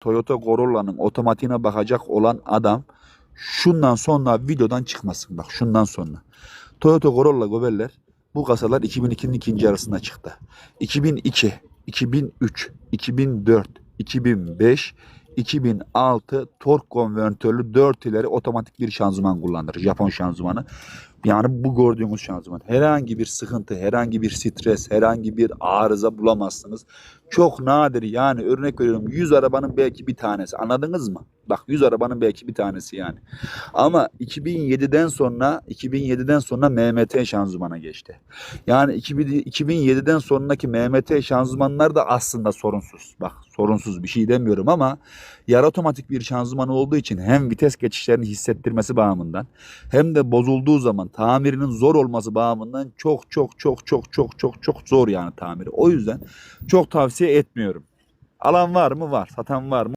Toyota Corolla'nın otomatiğine bakacak olan adam şundan sonra videodan çıkmasın. Bak şundan sonra. Toyota Corolla Gobeller bu kasalar 2002'nin ikinci yarısında çıktı. 2002, 2003, 2004, 2005, 2006 tork konvertörlü 4 ileri otomatik bir şanzıman kullanır. Japon şanzımanı. Yani bu gördüğünüz şanzıman. Herhangi bir sıkıntı, herhangi bir stres, herhangi bir arıza bulamazsınız. Çok nadir yani örnek veriyorum 100 arabanın belki bir tanesi. Anladınız mı? Bak 100 arabanın belki bir tanesi yani. Ama 2007'den sonra 2007'den sonra MMT şanzımana geçti. Yani 2000 2007'den sonraki MMT şanzımanlar da aslında sorunsuz. Bak sorunsuz bir şey demiyorum ama yarı otomatik bir şanzıman olduğu için hem vites geçişlerini hissettirmesi bağımından hem de bozulduğu zaman tamirinin zor olması bağımından çok çok çok çok çok çok çok zor yani tamiri. O yüzden çok tavsiye etmiyorum. Alan var mı? Var. Satan var mı?